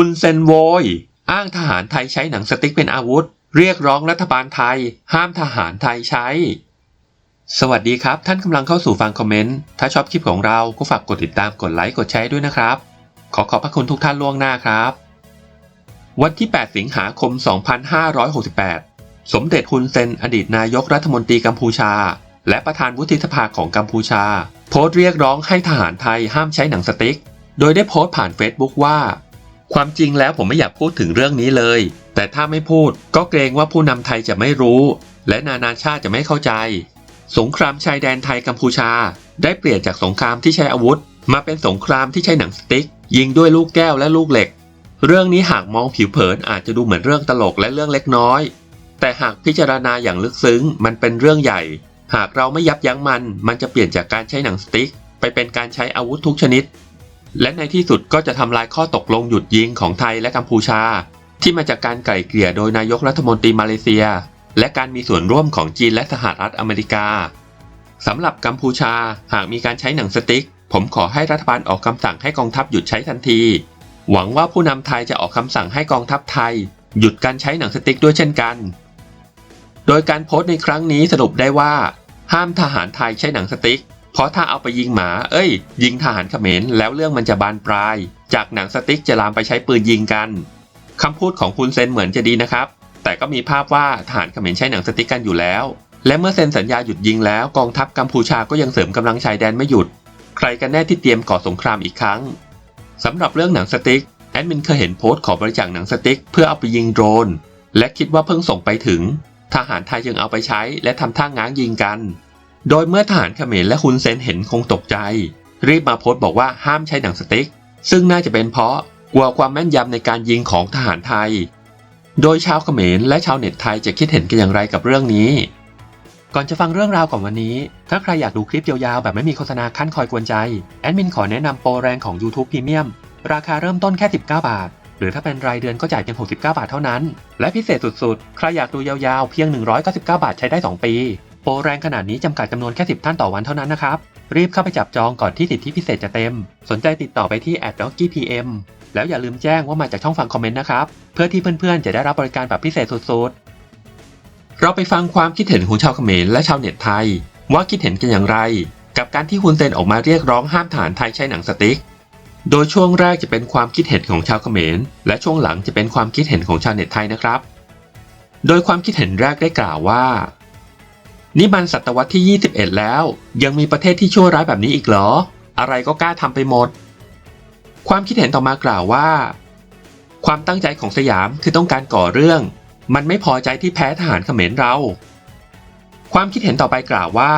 คุณเซนโวย อ้างทหารไทยใช้หนังสติ๊กเป็นอาวุธ เรียกร้องรัฐบาลไทย ห้ามทหารไทยใช้ สวัสดีครับ ท่านกำลังเข้าสู่ฟังคอมเมนต์ ถ้าชอบคลิปของเราก็ฝากกดติดตามกดไลค์กดแชร์ด้วยนะครับ ขอขอบพระคุณทุกท่านล่วงหน้าครับ วันที่ 8 สิงหาคม 2568 สมเด็จฮุนเซนอดีตนายกรัฐมนตรีกัมพูชา และประธานวุฒิสภาของกัมพูชา โพสต์เรียกร้องให้ทหารไทยห้ามใช้หนังสติ๊ก โดยได้โพสต์ผ่านเฟซบุ๊กว่า ความจริงแล้วผมไม่อยากพูดถึงเรื่องนี้เลย แต่ถ้าไม่พูดก็เกรงว่าผู้นำไทยจะไม่รู้ และนานาชาติจะไม่เข้าใจ สงครามชายแดนไทยกัมพูชา ได้เปลี่ยนจากสงครามที่ใช้อาวุธ มาเป็นสงครามที่ใช้หนังสติ๊ก ยิงด้วยลูกแก้วและลูกเหล็ก เรื่องนี้หากมองผิวเผินอาจจะดูเหมือนเรื่องตลกและเรื่องเล็กน้อย แต่หากพิจารณาอย่างลึกซึ้งมันเป็นเรื่องใหญ่ หากเราไม่ยับยั้งมัน มันจะเปลี่ยนจากการใช้หนังสติ๊ก ไปเป็นการใช้อาวุธทุกชนิด และในที่สุดก็จะทำลายข้อตกลงหยุดยิงของไทยและกัมพูชา ที่มาจากการไกล่เกลี่ยโดยนายกรัฐมนตรีมาเลเซีย และการมีส่วนร่วมของจีนและสหรัฐอเมริกาสำหรับกัมพูชาหากมีการใช้หนังสติ๊ก ผมขอให้รัฐบาลออกคำสั่งให้กองทัพหยุดใช้ทันที หวังว่าผู้นำไทยจะออกคำสั่งให้กองทัพไทย หยุดการใช้หนังสติ๊กด้วยเช่นกัน โดยการโพสต์ในครั้งนี้สรุปได้ว่า ห้ามทหารไทยใช้หนังสติ๊ก เพราะถ้าเอาไปยิงหมา เอ้ย ยิงทหารเขมรแล้วเรื่องมันจะบานปลาย จากหนังสติ๊กจะลามไปใช้ปืนยิงกันคำพูดของคุณเซนเหมือนจะดีนะครับ แต่ก็มีภาพว่าทหารเขมรใช้หนังสติ๊กกันอยู่แล้ว และเมื่อเซ็นสัญญาหยุดยิงแล้วกองทัพกัมพูชาก็ยังเสริมกำลังชายแดนไม่หยุด ใครกันแน่ที่เตรียมก่อสงครามอีกครั้งสำหรับเรื่องหนังสติ๊กแอดมินเคยเห็นโพสต์ขอบริจาคหนังสติ๊กเพื่อเอาไปยิงโดรน และคิดว่าเพิ่งส่งไปถึง ทหารไทยยังเอาไปใช้และทำท่าง้างยิงกัน โดยเมื่อทหารเขมรและฮุนเซนเห็นคงตกใจ รีบมาโพสต์บอกว่าห้ามใช้หนังสติ๊ก ซึ่งน่าจะเป็นเพราะกลัวความแม่นยำในการยิงของทหารไทย โดยชาวเขมรและชาวเน็ตไทยจะคิดเห็นกันอย่างไรกับเรื่องนี้ ก่อนจะฟังเรื่องราวของวันนี้ ถ้าใครอยากดูคลิปยาวๆ แบบไม่มีโฆษณาขั้นคอยกวนใจ แอดมินขอแนะนำโปรแรงของ YouTube Premium ราคาเริ่มต้นแค่ 19 บาท หรือถ้าเป็นรายเดือนก็จ่ายเพียง69 บาทเท่านั้น และพิเศษสุดๆ ใครอยากดูยาวๆ เพียง 199 บาทใช้ได้ 2 ปี รแรงขนาดนี้จำกัดจำนวนแค่ 10 ท่านต่อวันเท่านั้นนะครับ รีบเข้าไปจับจองก่อนที่สิทธิพิเศษจะเต็ม สนใจติดต่อไปที่ @doggypm แล้วอย่าลืมแจ้งว่ามาจากช่องฟังคอมเมนต์นะครับ เพื่อที่เพื่อนๆ จะได้รับบริการแบบพิเศษสุดๆ เราไปฟังความคิดเห็นของชาวเขมรและชาวเน็ตไทย ว่าคิดเห็นกันอย่างไร กับการที่ฮุนเซนออกมาเรียกร้องห้ามทหารไทยใช้หนังสติ๊ก โดยช่วงแรกจะเป็นความคิดเห็นของชาวเขมร และช่วงหลังจะเป็นความคิดเห็นของชาวเน็ตไทยนะครับ โดยความคิดเห็นแรกได้กล่าวว่า นี่มันศตวรรษที่ 21 แล้ว ยังมีประเทศที่ชั่วร้ายแบบนี้อีกเหรอ อะไรก็กล้าทำไปหมด ความคิดเห็นต่อมากล่าวว่า ความตั้งใจของสยามคือต้องการก่อเรื่อง มันไม่พอใจที่แพ้ทหารเขมรเรา ความคิดเห็นต่อไปกล่าวว่า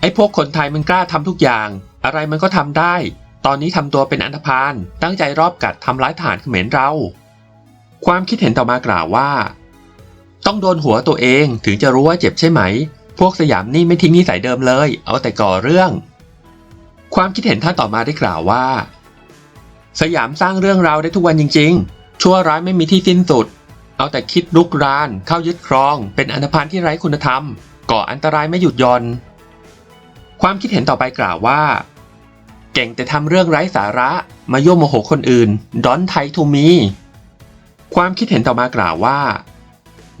ไอ้พวกคนไทยมันกล้าทำทุกอย่าง อะไรมันก็ทำได้ ตอนนี้ทำตัวเป็นอันธพาลตั้งใจรอบกัดทำร้ายทหารเขมรเรา ความคิดเห็นต่อมากล่าวว่า ต้องโดนหัวตัวเองถึงจะรู้ว่าเจ็บใช่ไหม พวกสยามนี่ไม่ทิ้งนิสัยเดิมเลย เอาแต่ก่อเรื่อง ความคิดเห็นท่านต่อมาได้กล่าวว่า สยามสร้างเรื่องราวได้ทุกวันจริง ๆ ชั่วร้ายไม่มีที่สิ้นสุด เอาแต่คิดลุกราน เข้ายึดครอง เป็นอันธพาลที่ไร้คุณธรรม ก่ออันตรายไม่หยุดย่อน ความคิดเห็นต่อไปกล่าวว่า เก่งแต่ทำเรื่องไร้สาระ มาโยมโมโหคนอื่น ดอนไททูมี ความคิดเห็นต่อมากล่าวว่า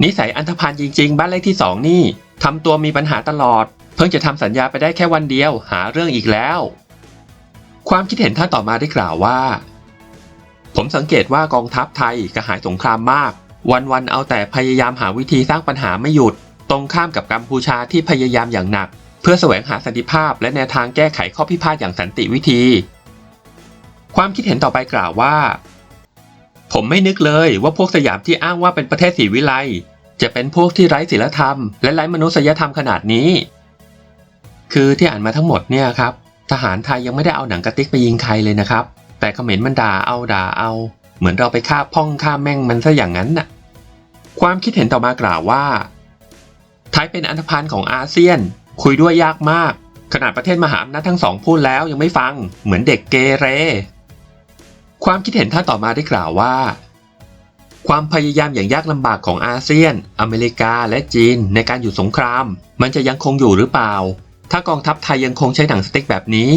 นิสัยอันธพาลจริง ๆ บ้านเลขที่สองนี่ทำตัวมีปัญหาตลอด เพิ่งจะทำสัญญาไปได้แค่วันเดียว หาเรื่องอีกแล้ว ความคิดเห็นท่านต่อมาได้กล่าวว่า ผมสังเกตว่ากองทัพไทยกระหายสงครามมาก วันๆเอาแต่พยายามหาวิธีสร้างปัญหาไม่หยุด ตรงข้ามกับกัมพูชาที่พยายามอย่างหนัก เพื่อแสวงหาสันติภาพ และแนวทางแก้ไขข้อพิพาทอย่างสันติวิธี ความคิดเห็นต่อไปกล่าวว่าผมไม่นึกเลยว่าพวกสยามที่อ้างว่าเป็นประเทศศรีวิไล จะเป็นพวกที่ไร้ศีลธรรม และไร้มนุษยธรรมขนาดนี้ คือที่อ่านมาทั้งหมดเนี่ยครับทหารไทยยังไม่ได้เอาหนังกระติกไปยิงใครเลยนะครับ แต่เขมรมันด่าเอาด่าเอา เหมือนเราไปฆ่าพ่องฆ่าแม่งมันซะอย่างนั้นน่ะ ความคิดเห็นต่อมากล่าวว่า ไทยเป็นอันธพาลของอาเซียน คุยด้วยยากมาก ขนาดประเทศมหาอำนาจทั้งสองพูดแล้วยังไม่ฟัง เหมือนเด็กเกเร ความคิดเห็นท่านต่อมาได้กล่าวว่า ความพยายามอย่างยากลำบากของอาเซียน อเมริกาและจีนในการหยุดสงคราม มันจะยังคงอยู่หรือเปล่า ถ้ากองทัพไทยยังคงใช้หนังสติ๊กแบบนี้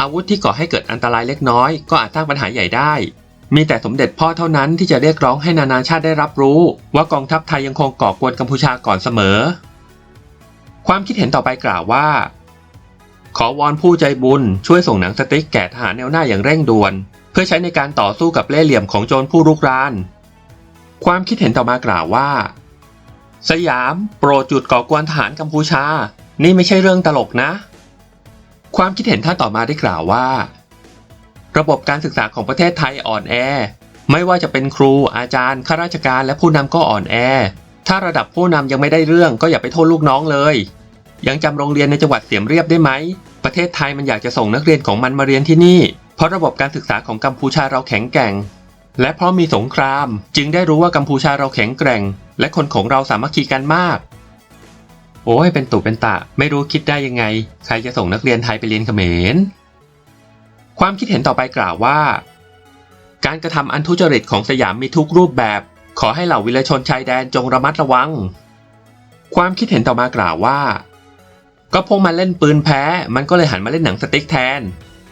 อาวุธที่ก่อให้เกิดอันตรายเล็กน้อย ก็อาจสร้างปัญหาใหญ่ได้ มีแต่สมเด็จพ่อเท่านั้นที่จะเรียกร้องให้นานาชาติได้รับรู้ ว่ากองทัพไทยยังคงก่อกวนกัมพูชาก่อนเสมอ ความคิดเห็นต่อไปกล่าวว่า ขอวอนผู้ใจบุญช่วยส่งหนังสติ๊กแก่ทหารแนวหน้าอย่างเร่งด่วน เพื่อใช้ในการต่อสู้กับเล่ห์เหลี่ยมของโจรผู้รุกราน ความคิดเห็นต่อมากล่าวว่า สยามโปรดจุดก่อกวนทหารกัมพูชา นี่ไม่ใช่เรื่องตลกนะ ความคิดเห็นท่านต่อมาได้กล่าวว่า ระบบการศึกษาของประเทศไทยอ่อนแอ ไม่ว่าจะเป็นครูอาจารย์ข้าราชการและผู้นำก็อ่อนแอ ถ้าระดับผู้นำยังไม่ได้เรื่องก็อย่าไปโทษลูกน้องเลย ยังจำโรงเรียนในจังหวัดเสียมเรียบได้ไหมประเทศไทยมันอยากจะส่งนักเรียนของมันมาเรียนที่นี่ เพราะระบบการศึกษาของกัมพูชาเราแข็งแกร่ง และเพราะมีสงครามจึงได้รู้ว่ากัมพูชาเราแข็งแกร่ง และคนของเราสามัคคีกันมาก โอ้ยเป็นตุเป็นตะ ไม่รู้คิดได้ยังไง ใครจะส่งนักเรียนไทยไปเรียนเขมร ความคิดเห็นต่อไปกล่าวว่า การกระทำอันทุจริตของสยามมีทุกรูปแบบ ขอให้เหล่าวิรชนชายแดนจงระมัดระวัง ความคิดเห็นต่อมากล่าวว่า ก็พวกมันเล่นปืนแพ้ มันก็เลยหันมาเล่นหนังสติ๊กแทน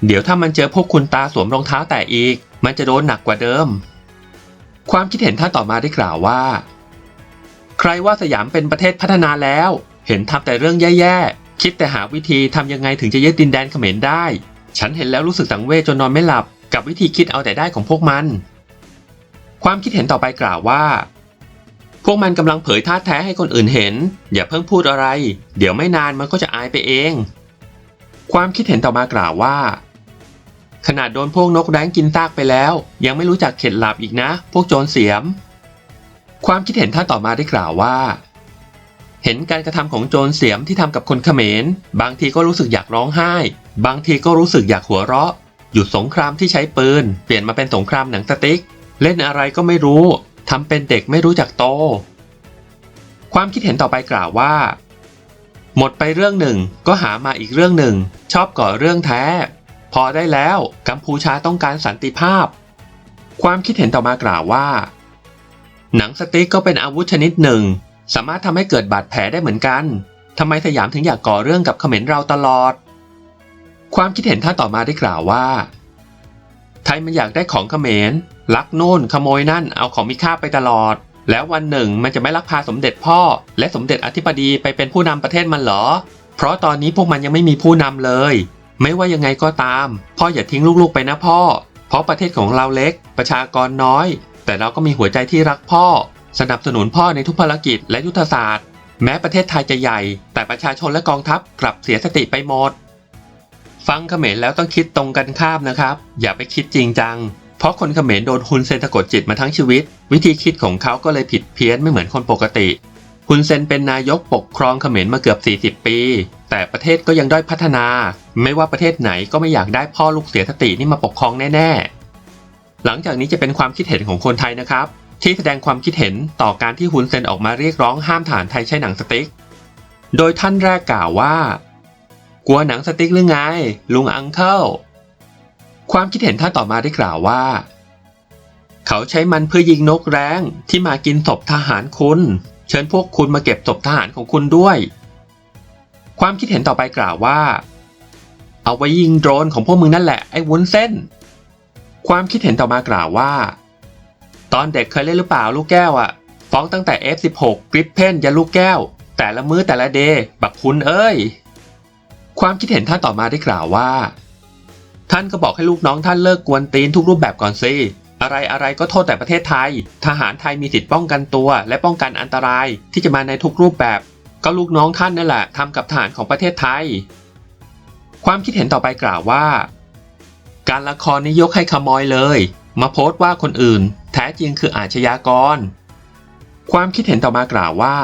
เดี๋ยวถ้ามันเจอพวกคุณตาสวมรองเท้าแต่อีก มันจะโดนหนักกว่าเดิม ความคิดเห็นท่านต่อมาได้กล่าวว่า ใครว่าสยามเป็นประเทศพัฒนาแล้ว เห็นทำแต่เรื่องแย่ๆ คิดแต่หาวิธีทำยังไงถึงจะยึดดินแดนเขมรได้ ฉันเห็นแล้วรู้สึกสังเวชจนนอนไม่หลับ กับวิธีคิดเอาแต่ได้ของพวกมัน ความคิดเห็นต่อไปกล่าวว่า พวกมันกำลังเผยท่าแท้ให้คนอื่นเห็น อย่าเพิ่งพูดอะไร เดี๋ยวไม่นานมันก็จะอายไปเอง ความคิดเห็นต่อมากล่าวว่า ขนาดโดนพวกนกแร้งกินซากไปแล้ว ยังไม่รู้จักเข็ดหลับอีกนะ พวกโจรเสียม ความคิดเห็นท่านต่อมาได้กล่าวว่า เห็นการกระทำของโจรเสียมที่ทำกับคนเขมร บางทีก็รู้สึกอยากร้องไห้ บางทีก็รู้สึกอยากหัวเราะ หยุดสงครามที่ใช้ปืน เปลี่ยนมาเป็นสงครามหนังสติ๊ก เล่นอะไรก็ไม่รู้ทำเป็นเด็กไม่รู้จักโต ความคิดเห็นต่อไปกล่าวว่าหมดไปเรื่องหนึ่งก็หามาอีกเรื่องหนึ่ง ชอบก่อเรื่องแท้ อได้แล้วกัมพูชาต้องการสันติภาพ ความคิดเห็นต่อมากล่าวว่า หนังสติ๊กก็เป็นอาวุธชนิดหนึ่ง สามารถทำให้เกิดบาดแผลได้เหมือนกันทำไมสยามถึงอยากก่อเรื่องกับเขมรเราตลอด ความคิดเห็นท่านต่อมาได้กล่าวว่า ไทยมันอยากได้ของเขมรลักโน่นขโมยนั่นเอาของมีค่าไปตลอด แล้ววันหนึ่งมันจะไม่ลักพาสมเด็จพ่อ และสมเด็จอธิบดีไปเป็นผู้นำประเทศมันเหรอ เพราะตอนนี้พวกมันยังไม่มีผู้นำเลย ไม่ว่ายังไงก็ตาม พ่ออย่าทิ้งลูกๆไปนะพ่อ เพราะประเทศของเราเล็ก ประชากรน้อย แต่เราก็มีหัวใจที่รักพ่อ สนับสนุนพ่อในทุกภารกิจและยุทธศาสตร์ แม้ประเทศไทยจะใหญ่ แต่ประชาชนและกองทัพกลับเสียสติไปหมด ฟังเขมรแล้วต้องคิดตรงกันข้ามนะครับ อย่าไปคิดจริงจัง เพราะคนเขมรโดนฮุนเซนสะกดจิตมาทั้งชีวิต วิธีคิดของเขาก็เลยผิดเพี้ยนไม่เหมือนคนปกติ ฮุนเซนเป็นนายกปกครองเขมรมาเกือบ 40 ปี แต่ประเทศก็ยังด้อยพัฒนา ไม่ว่าประเทศไหนก็ไม่อยากได้พ่อลูกเสียสตินี่มาปกครองแน่ๆ หลังจากนี้จะเป็นความคิดเห็นของคนไทยนะครับ ที่แสดงความคิดเห็นต่อการที่ฮุนเซนออกมาเรียกร้องห้ามฐานไทยใช้หนังสติ๊ก โดยท่านแรกกล่าวว่า กลัวหนังสติ๊กหรือไง ลุงอังเคิลความคิดเห็นท่านต่อมาได้กล่าวว่า เขาใช้มันเพื่อยิงนกแร้งที่มากินศพทหารคุณ เชิญพวกคุณมาเก็บศพทหารของคุณด้วย ความคิดเห็นต่อไปกล่าวว่า เอาไว้ยิงโดรนของพวกมึงนั่นแหละไอ้วุ้นเส้น ความคิดเห็นต่อมากล่าวว่า ตอนเด็กเคยเล่นหรือเปล่าลูกแก้วอะฟ้องตั้งแต่ F16 กริปเพนยันลูกแก้ว แต่ละมื้อแต่ละเดย์บักคุณเอ้ย ความคิดเห็นท่านต่อมาได้กล่าวว่า ท่านก็บอกให้ลูกน้องท่านเลิกกวนตีนทุกรูปแบบก่อนสิ อะไรอะไรก็โทษแต่ประเทศไทย ทหารไทยมีสิทธิ์ป้องกันตัว และป้องกันอันตราย ที่จะมาในทุกรูปแบบ ก็ลูกน้องท่านนั่นแหละทำกับทหารของประเทศไทย ความคิดเห็นต่อไปกล่าวว่า การละครนี้ยกให้ขโมยเลย มาโพสต์ว่าคนอื่น แท้จริงคืออาชญากร ความคิดเห็นต่อมากล่าวว่า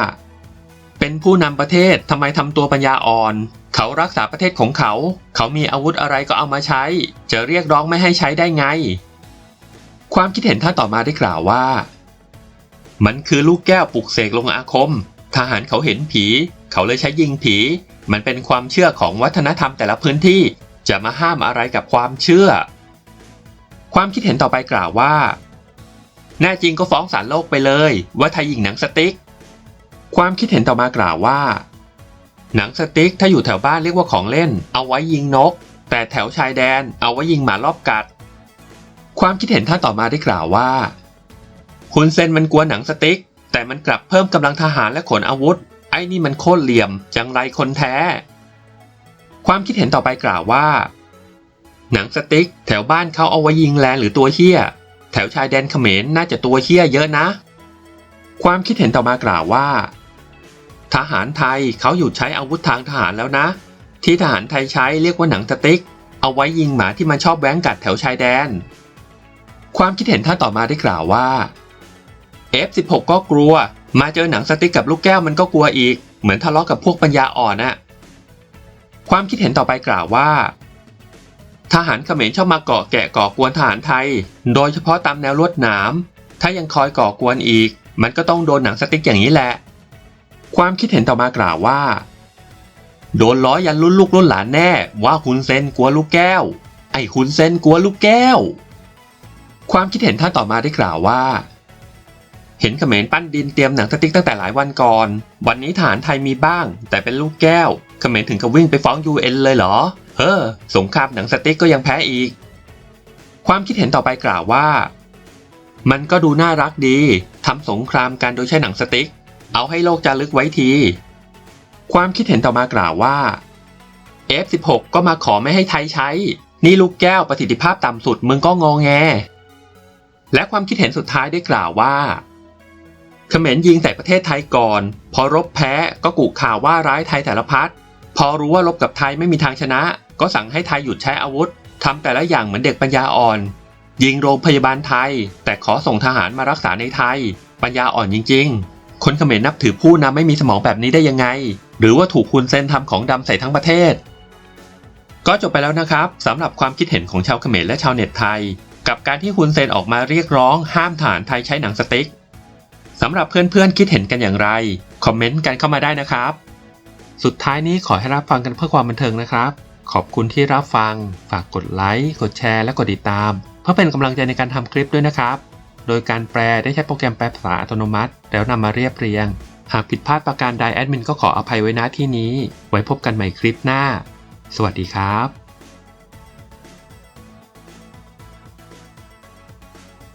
เป็นผู้นำประเทศทำไมทำตัวปัญญาอ่อนเขารักษาประเทศของเขา เขามีอาวุธอะไรก็เอามาใช้ จะเรียกร้องไม่ให้ใช้ได้ไง ความคิดเห็นท่านต่อมาได้กล่าวว่า มันคือลูกแก้วปลุกเสกลงอาคม ทหารเขาเห็นผี เขาเลยใช้ยิงผี มันเป็นความเชื่อของวัฒนธรรมแต่ละพื้นที่ จะมาห้ามอะไรกับความเชื่อ ความคิดเห็นต่อไปกล่าวว่า แน่จริงก็ฟ้องศาลโลกไปเลย ว่าไทยยิงหนังสติ๊ก ความคิดเห็นต่อมากล่าวว่า หนังสติ๊กถ้าอยู่แถวบ้านเรียกว่าของเล่น เอาไว้ยิงนก แต่แถวชายแดนเอาไว้ยิงหมารอบกัด ความคิดเห็นท่านต่อมาได้กล่าวว่าคุณเซนมันกลัวหนังสติ๊ก แต่มันกลับเพิ่มกำลังทหารและขนอาวุธ ไอ้นี่มันโคตรเหลี่ยม จังไรคนแท้ ความคิดเห็นต่อไปกล่าวว่า หนังสติ๊ก แถวบ้านเขาเอาไว้ยิงแลนหรือตัวเฮี้ย แถวชายแดนเขมรน่าจะตัวเฮี้ยเยอะนะ ความคิดเห็นต่อมากล่าวว่า ทหารไทยเขาหยุดใช้อาวุธทางทหารแล้วนะ ที่ทหารไทยใช้เรียกว่าหนังสติ๊ก เอาไว้ยิงหมาที่มันชอบแว้งกัดแถวชายแดน ความคิดเห็นท่านต่อมาได้กล่าวว่า F16 ก็กลัว มาเจอหนังสติ๊กกับลูกแก้วมันก็กลัวอีก เหมือนทะเลาะกับพวกปัญญาอ่อนน่ะ ความคิดเห็นต่อไปกล่าวว่า ทหารเขมรชอบมาเกาะแกะก่อกวนทหารไทย โดยเฉพาะตามแนวลวดหนาม ถ้ายังคอยก่อกวนอีก มันก็ต้องโดนหนังสติ๊กอย่างนี้แหละ ความคิดเห็นต่อมากล่าวว่า โดนล้อยันรุ่นลูกรุ่นหลานแน่ ว่าคุณเซนกลัวลูกแก้ว ไอ้คุณเซนกลัวลูกแก้ว ความคิดเห็นท่านต่อมาได้กล่าวว่า เห็นเขมรปั้นดินเตรียมหนังสติ๊กตั้งแต่หลายวันก่อน วันนี้ทหารไทยมีบ้าง แต่เป็นลูกแก้ว เขมรถึงกับวิ่งไปฟ้อง UN เลยเหรอ เฮ้อ สงครามหนังสติ๊กก็ยังแพ้อีก ความคิดเห็นต่อไปกล่าวว่า มันก็ดูน่ารักดี ทำสงครามกันโดยใช้หนังสติ๊ก เอาให้โลกจารึกไว้ที ความคิดเห็นต่อมากล่าวว่า F16 ก็มาขอไม่ให้ไทยใช้ นี่ลูกแก้วประสิทธิภาพต่ำสุดมึงก็งอแง และความคิดเห็นสุดท้ายได้กล่าวว่าเขมรยิงใส่ประเทศไทยก่อน พอรบแพ้ก็กุข่าวว่าร้ายไทยแต่ละพัดพอรู้ว่ารบกับไทยไม่มีทางชนะ ก็สั่งให้ไทยหยุดใช้อาวุธทำแต่ละอย่างเหมือนเด็กปัญญาอ่อน ยิงโรงพยาบาลไทย แต่ขอส่งทหารมารักษาในไทย ปัญญาอ่อนจริง ๆ คนเขมรนับถือผู้นำไม่มีสมองแบบนี้ได้ยังไง หรือว่าถูกคุณเซนทำของดำใส่ทั้งประเทศ ก็จบไปแล้วนะครับสำหรับความคิดเห็นของชาวเขมรและชาวเน็ตไทย กับการที่คุณเซนออกมาเรียกร้องห้ามทหารไทยใช้หนังสติ๊กสำหรับเพื่อนๆคิดเห็นกันอย่างไร คอมเมนต์กันเข้ามาได้นะครับ สุดท้ายนี้ขอให้รับฟังกันเพื่อความบันเทิงนะครับ ขอบคุณที่รับฟัง ฝากกดไลค์ กดแชร์ และกดติดตาม เพื่อเป็นกำลังใจในการทำคลิปด้วยนะครับ โดยการแปลได้ใช้โปรแกรมแปลภาษาอัตโนมัติ แล้วนำมาเรียบเรียง หากผิดพลาดประการใดแอดมินก็ขออภัยไว้ณที่นี้ ไว้พบกันใหม่คลิปหน้า สวัสดีครับ